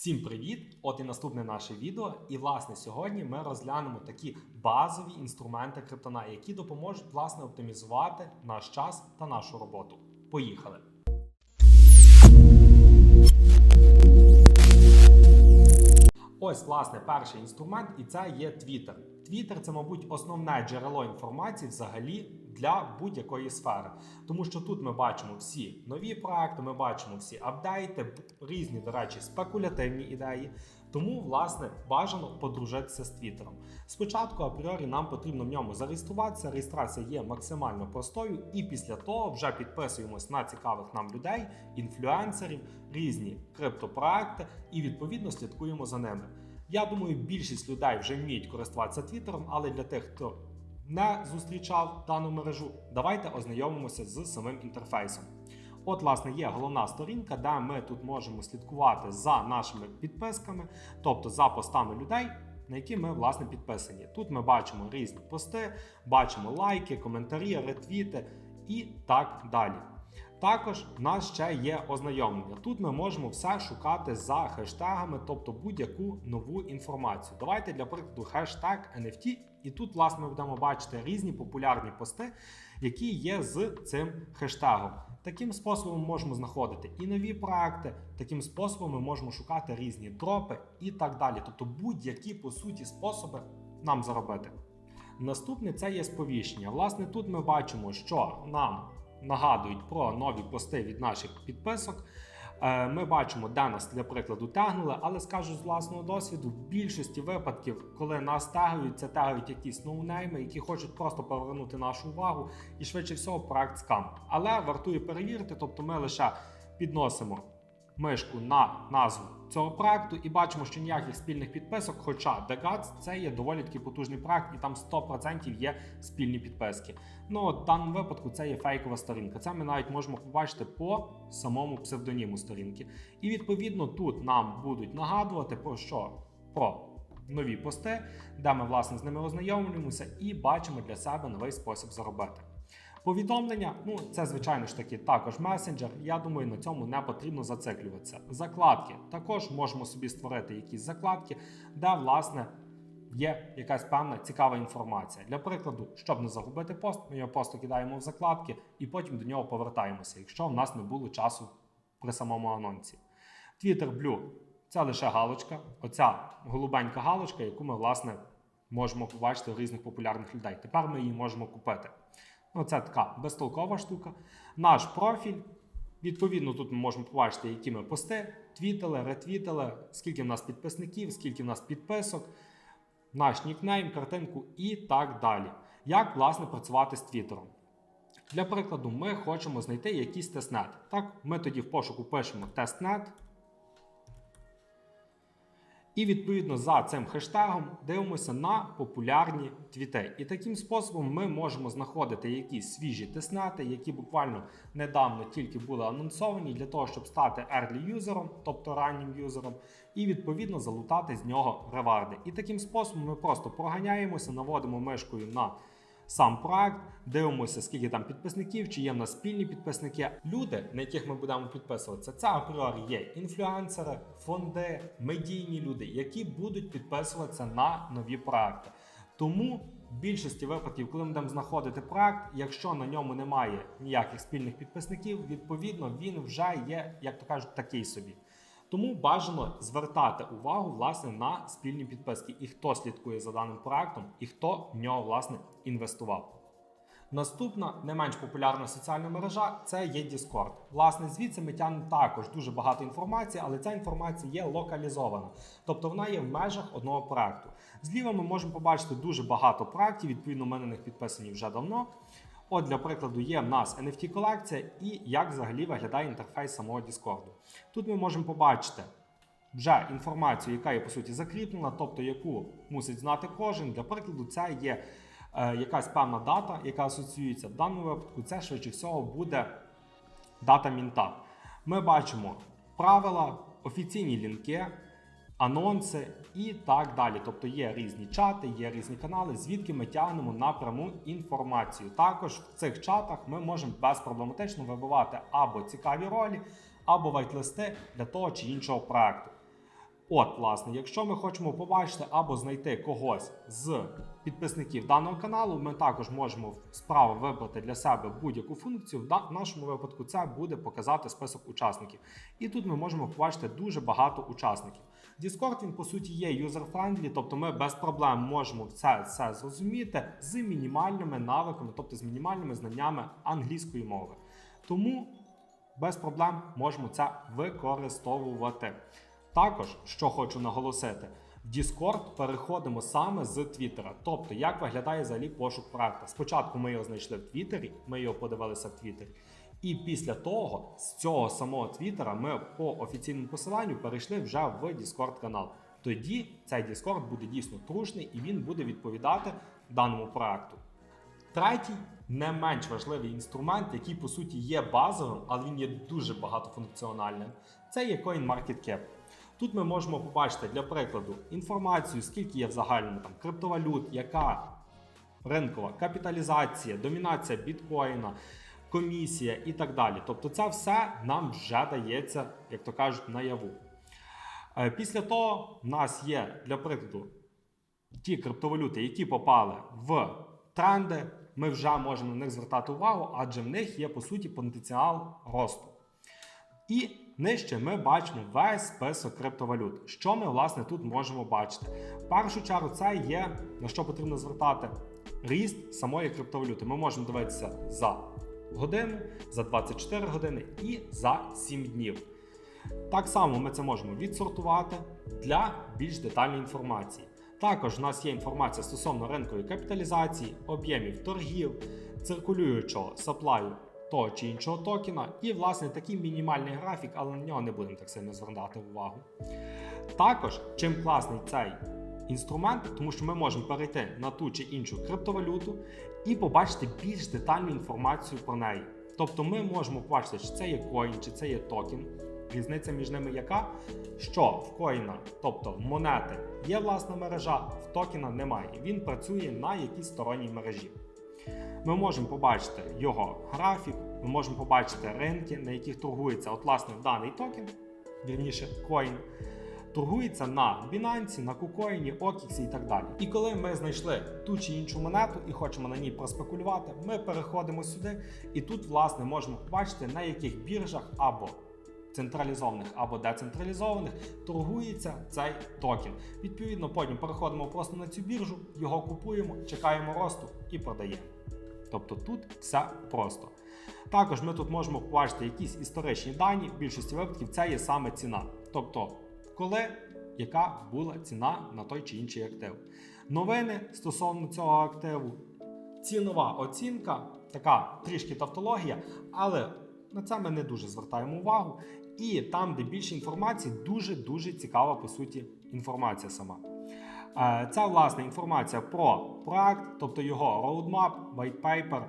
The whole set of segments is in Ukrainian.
Всім привіт! От і наступне наше відео. І власне сьогодні ми розглянемо такі базові інструменти криптона, які допоможуть власне оптимізувати наш час та нашу роботу. Поїхали! Ось, власне, перший інструмент, і це є Twitter. Twitter – це, мабуть, основне джерело інформації взагалі для будь-якої сфери. Тому що тут ми бачимо всі нові проекти, ми бачимо всі апдейти, різні, до речі, спекулятивні ідеї. Тому, власне, бажано подружитися з Твіттером. Спочатку, апріорі, нам потрібно в ньому зареєструватися. Реєстрація є максимально простою, і після того вже підписуємось на цікавих нам людей, інфлюенсерів, різні криптопроекти і відповідно слідкуємо за ними. Я думаю, більшість людей вже вміють користуватися Твіттером, але для тих, хто не зустрічав дану мережу, давайте ознайомимося з самим інтерфейсом. От, власне, є головна сторінка, де ми тут можемо слідкувати за нашими підписками, тобто за постами людей, на які ми власне підписані. Тут ми бачимо різні пости, бачимо лайки, коментарі, ретвіти і так далі. Також в нас ще є ознайомлення. Тут ми можемо все шукати за хештегами, тобто будь-яку нову інформацію. Давайте для прикладу хештег NFT, і тут, власне, ми будемо бачити різні популярні пости, які є з цим хештегом. Таким способом ми можемо знаходити і нові проекти, таким способом ми можемо шукати різні дропи і так далі. Тобто будь-які по суті способи нам заробити. Наступне це є сповіщення. Власне, тут ми бачимо, що нам нагадують про нові пости від наших підписок. Е, Ми бачимо, де нас для прикладу тегнули, але скажу з власного досвіду, в більшості випадків, коли нас тягують, це тягають якісь ноунейми, які хочуть просто повернути нашу увагу, і швидше всього проект скам. Але вартує перевірити, тобто ми лише підносимо мишку на назву цього проекту і бачимо, що ніяких спільних підписок. Хоча The це є доволі таки потужний проект, і там 100% є спільні підписки. Ну в даному випадку це є фейкова сторінка. Це ми навіть можемо побачити по самому псевдоніму сторінки. І відповідно тут нам будуть нагадувати про що про нові пости, де ми власне з ними ознайомлюємося і бачимо для себе новий спосіб заробити. Повідомлення, ну це звичайно ж таки також месенджер. Я думаю, на цьому не потрібно зациклюватися. Закладки також можемо собі створити якісь закладки, де власне є якась певна цікава інформація. Для прикладу, щоб не загубити пост, ми його просто кидаємо в закладки і потім до нього повертаємося, якщо в нас не було часу при самому анонсі. Twitter Blue це лише галочка, оця голубенька галочка, яку ми власне можемо побачити у різних популярних людей. Тепер ми її можемо купити. Ну, це така безтолкова штука. Наш профіль. Відповідно, тут ми можемо побачити, які ми пости, твітили, ретвітили, скільки в нас підписників, скільки в нас підписок, наш нікнейм, картинку і так далі. Як, власне, працювати з Твіттером. Для прикладу, ми хочемо знайти якийсь тестнет. Так, ми тоді в пошуку пишемо тестнет. І відповідно за цим хештегом дивимося на популярні твіти. І таким способом ми можемо знаходити якісь свіжі тестнети, які буквально недавно тільки були анонсовані для того, щоб стати early юзером, тобто раннім юзером, і відповідно залутати з нього реварди. І таким способом ми просто проганяємося, наводимо мишкою на сам проект, дивимося, скільки там підписників, чи є в нас спільні підписники. Люди, на яких ми будемо підписуватися, це апріорі є інфлюенсери, фонди, медійні люди, які будуть підписуватися на нові проекти. Тому в більшості випадків, коли ми будемо знаходити проект, якщо на ньому немає ніяких спільних підписників, відповідно він вже є, як то кажуть, такий собі. Тому бажано звертати увагу власне на спільні підписки і хто слідкує за даним проектом, і хто в нього власне інвестував. Наступна не менш популярна соціальна мережа це є Discord. Власне, звідси ми тягнемо також дуже багато інформації, але ця інформація є локалізована, тобто вона є в межах одного проекту. Зліва ми можемо побачити дуже багато проектів. Відповідно, ми на них підписані вже давно. От, для прикладу, є в нас NFT колекція і як взагалі виглядає інтерфейс самого Discord. Тут ми можемо побачити вже інформацію, яка є по суті закріплена, тобто яку мусить знати кожен. Для прикладу, це є е, якась певна дата, яка асоціюється в даному випадку. Це швидше всього буде дата мінта. Ми бачимо правила, офіційні лінки. Анонси і так далі. Тобто є різні чати, є різні канали, звідки ми тягнемо напряму інформацію. Також в цих чатах ми можемо безпроблематично вибивати або цікаві ролі, або вайтлисти для того чи іншого проекту. От, власне, якщо ми хочемо побачити або знайти когось з підписників даного каналу, ми також можемо справа вибрати для себе будь-яку функцію. В нашому випадку це буде показати список учасників. І тут ми можемо побачити дуже багато учасників. Discord він по суті є user-friendly, тобто ми без проблем можемо це, це зрозуміти з мінімальними навиками, тобто з мінімальними знаннями англійської мови. Тому без проблем можемо це використовувати. Також, що хочу наголосити, в Discord переходимо саме з Твіттера. Тобто, як виглядає взагалі пошук проекта. Спочатку ми його знайшли в Твіттері, ми його подивилися в Твіттері. І після того з цього самого Твіттера ми по офіційному посиланню перейшли вже в Discord канал. Тоді цей Discord буде дійсно трушний і він буде відповідати даному проекту. Третій не менш важливий інструмент, який по суті є базовим, але він є дуже багатофункціональним. Це є CoinMarketCap. Тут ми можемо побачити для прикладу інформацію, скільки є в загальному там криптовалют, яка ринкова капіталізація, домінація біткоїна, комісія і так далі. Тобто, це все нам вже дається, як то кажуть, наяву. Е, Після того в нас є для прикладу ті криптовалюти, які попали в тренди, ми вже можемо на них звертати увагу, адже в них є по суті потенціал росту. І нижче ми бачимо весь список криптовалют. Що ми власне тут можемо бачити? В першу чергу, це є на що потрібно звертати ріст самої криптовалюти. Ми можемо дивитися за годину, за 24 години і за 7 днів. Так само ми це можемо відсортувати для більш детальної інформації. Також у нас є інформація стосовно ринкової капіталізації, об'ємів торгів, циркулюючого саплаю того чи іншого токена, і, власне, такий мінімальний графік, але на нього не будемо так сильно звертати увагу. Також, чим класний цей інструмент, тому що ми можемо перейти на ту чи іншу криптовалюту і побачити більш детальну інформацію про неї. Тобто ми можемо побачити, чи це є коін, чи це є токен. Різниця між ними яка? Що в коїна, тобто в монети, є власна мережа, в токена немає. Він працює на якійсь сторонній мережі. Ми можемо побачити його графік, ми можемо побачити ринки, на яких торгується от, власне, даний токен, вірніше коін, торгується на Binance, на KuCoin, OKX і так далі. І коли ми знайшли ту чи іншу монету і хочемо на ній проспекулювати, ми переходимо сюди, і тут, власне, можемо побачити, на яких біржах або централізованих або децентралізованих торгується цей токен. Відповідно, потім переходимо просто на цю біржу, його купуємо, чекаємо росту і продаємо. Тобто тут все просто. Також ми тут можемо побачити якісь історичні дані, в більшості випадків це є саме ціна. Тобто, коли яка була ціна на той чи інший актив. Новини стосовно цього активу, цінова оцінка, така трішки тавтологія, але на це ми не дуже звертаємо увагу. І там, де більше інформації, дуже-дуже цікава по суті інформація сама. Е, Це власне інформація про проект, тобто його roadmap, white paper,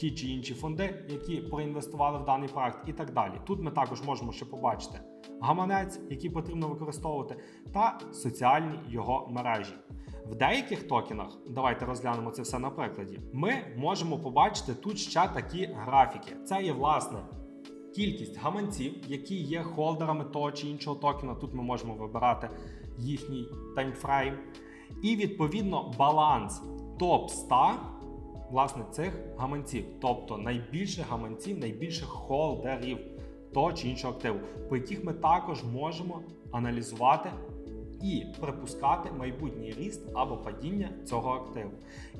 ті чи інші фонди, які проінвестували в даний проект, і так далі. Тут ми також можемо ще побачити гаманець, який потрібно використовувати, та соціальні його мережі. В деяких токенах, давайте розглянемо це все на прикладі, ми можемо побачити тут ще такі графіки. Це є власне кількість гаманців, які є холдерами того чи іншого токена. Тут ми можемо вибирати їхній таймфрейм. І відповідно баланс топ 100 власне цих гаманців, тобто найбільше гаманців, найбільших холдерів того чи іншого активу, по яких ми також можемо аналізувати і припускати майбутній ріст або падіння цього активу.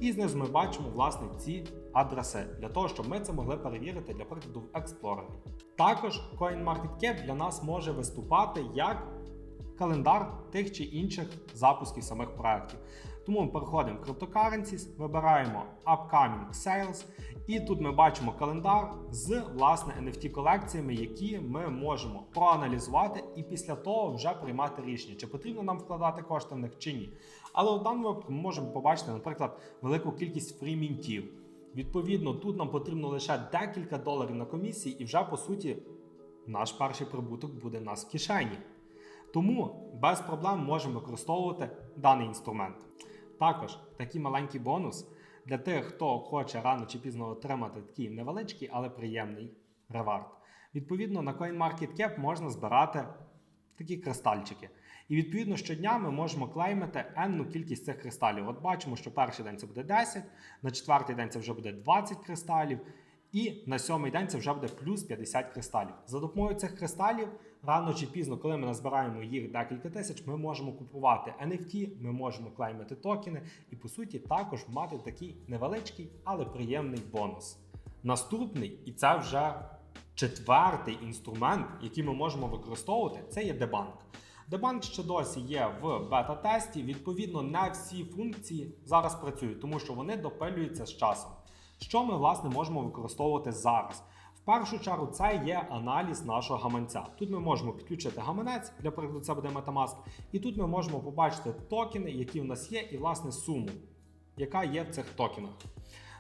І знизу ми бачимо власне ці адреси для того, щоб ми це могли перевірити для прикладу в Explorer. Також CoinMarketCap для нас може виступати як календар тих чи інших запусків самих проєктів. Тому ми переходимо в Cryptocurrencies, вибираємо Upcoming Sales, і тут ми бачимо календар з власне NFT колекціями, які ми можемо проаналізувати і після того вже приймати рішення, чи потрібно нам вкладати кошти в них чи ні. Але у даному випадку ми можемо побачити, наприклад, велику кількість фрімінтів. Відповідно, тут нам потрібно лише декілька доларів на комісії, і вже по суті наш перший прибуток буде в нас в кишені. Тому без проблем можемо використовувати даний інструмент. Також такий маленький бонус для тих, хто хоче рано чи пізно отримати такий невеличкий, але приємний ревард. Відповідно, на CoinMarketCap можна збирати такі кристальчики. І відповідно щодня ми можемо клеймити енну кількість цих кристалів. От бачимо, що перший день це буде 10, на четвертий день це вже буде 20 кристалів, і на сьомий день це вже буде плюс 50 кристалів. За допомогою цих кристалів, рано чи пізно, коли ми назбираємо їх декілька тисяч, ми можемо купувати NFT, ми можемо клеймити токени і, по суті, також мати такий невеличкий, але приємний бонус. Наступний, і це вже четвертий інструмент, який ми можемо використовувати, це є дебанк. Дебанк ще досі є в бета-тесті. Відповідно, не всі функції зараз працюють, тому що вони допилюються з часом. Що ми власне можемо використовувати зараз? Першу чергу це є аналіз нашого гаманця. Тут ми можемо підключити гаманець, для прикладу, це буде Metamask, і тут ми можемо побачити токени, які в нас є, і власне суму, яка є в цих токенах.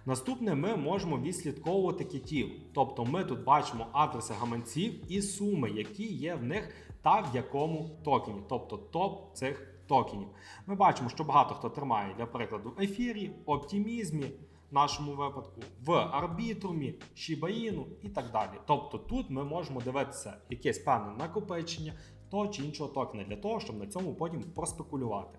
Наступне ми можемо відслідковувати китів. Тобто ми тут бачимо адреси гаманців і суми, які є в них та в якому токені, тобто топ цих токенів. Ми бачимо, що багато хто тримає, для прикладу, ефірі, оптимізмі, нашому випадку, в арбітрумі, Шібаїну і так далі. Тобто тут ми можемо дивитися якесь певне накопичення того чи іншого токена для того, щоб на цьому потім проспекулювати.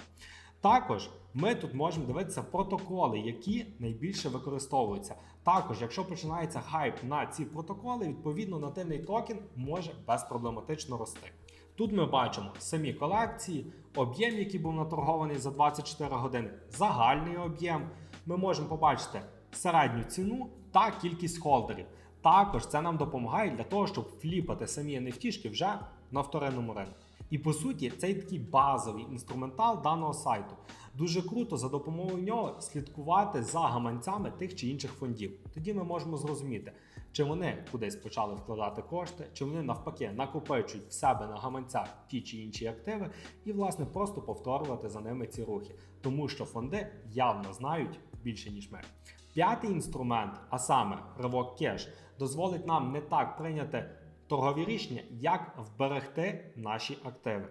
Також ми тут можемо дивитися протоколи, які найбільше використовуються. Також, якщо починається хайп на ці протоколи, відповідно нативний токен може безпроблематично рости. Тут ми бачимо самі колекції, об'єм, який був наторгований за 24 години, загальний об'єм. Ми можемо побачити середню ціну та кількість холдерів. Також це нам допомагає для того, щоб фліпати самі NFT вже на вторинному ринку. І по суті, це такий базовий інструментал даного сайту. Дуже круто за допомогою нього слідкувати за гаманцями тих чи інших фондів. Тоді ми можемо зрозуміти, чи вони кудись почали вкладати кошти, чи вони навпаки накопичують в себе на гаманцях ті чи інші активи, і власне просто повторювати за ними ці рухи, тому що фонди явно знають більше ніж ми. П'ятий інструмент, а саме ривок кеш, дозволить нам не так прийняти торгові рішення, як вберегти наші активи.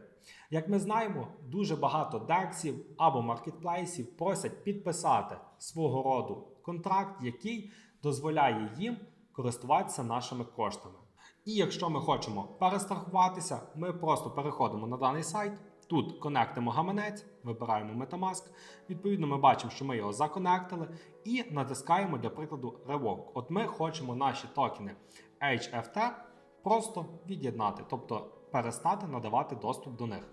Як ми знаємо, дуже багато дексів або маркетплейсів просять підписати свого роду контракт, який дозволяє їм користуватися нашими коштами. І якщо ми хочемо перестрахуватися, ми просто переходимо на даний сайт. Тут конектимо гаманець, вибираємо Metamask. Відповідно, ми бачимо, що ми його законектили, і натискаємо для прикладу Revoke. От ми хочемо наші токени HFT просто від'єднати, тобто перестати надавати доступ до них.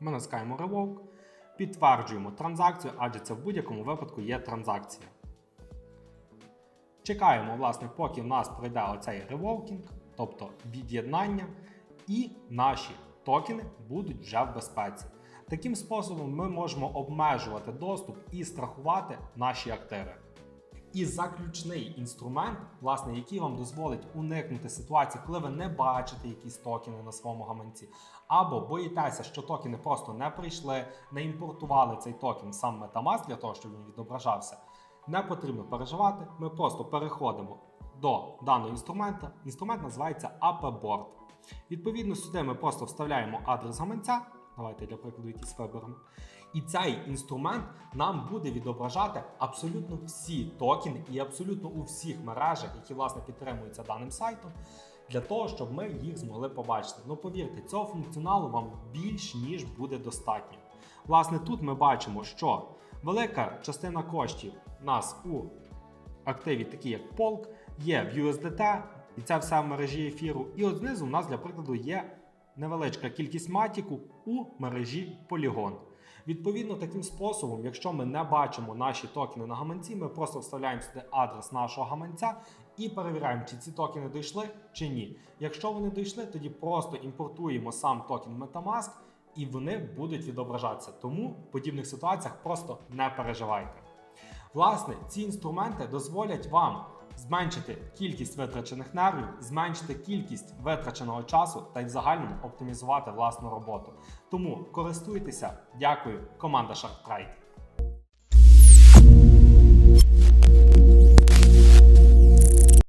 Ми натискаємо Revoke, підтверджуємо транзакцію, адже це в будь-якому випадку є транзакція. Чекаємо, власне, поки в нас пройде оцей ревокінг, тобто від'єднання, і наші токени будуть вже в безпеці. Таким способом ми можемо обмежувати доступ і страхувати наші активи. І заключний інструмент, власне, який вам дозволить уникнути ситуації, коли ви не бачите якісь токени на своєму гаманці, або боїтеся, що токени просто не прийшли, не імпортували цей токен сам Metamask для того, щоб він відображався. Не потрібно переживати. Ми просто переходимо до даного інструмента. Інструмент називається AppBoard. Відповідно, сюди ми просто вставляємо адрес гаманця. Давайте для прикладу якийсь виберемо. І цей інструмент нам буде відображати абсолютно всі токени і абсолютно у всіх мережах, які власне підтримуються даним сайтом, для того, щоб ми їх змогли побачити. Ну повірте, цього функціоналу вам більш ніж буде достатньо. Власне, тут ми бачимо, що велика частина коштів у нас у активі, такі як полк, є в USDT, і це все в мережі ефіру. І от знизу у нас, для прикладу, є невеличка кількість матіку у мережі Polygon. Відповідно, таким способом, якщо ми не бачимо наші токени на гаманці, ми просто вставляємо сюди адрес нашого гаманця і перевіряємо, чи ці токени дійшли чи ні. Якщо вони дійшли, тоді просто імпортуємо сам токен Metamask і вони будуть відображатися. Тому в подібних ситуаціях просто не переживайте. Власне, ці інструменти дозволять вам зменшити кількість витрачених нервів, зменшити кількість витраченого часу та й в загальному оптимізувати власну роботу. Тому користуйтеся. Дякую, команда SharkTrade.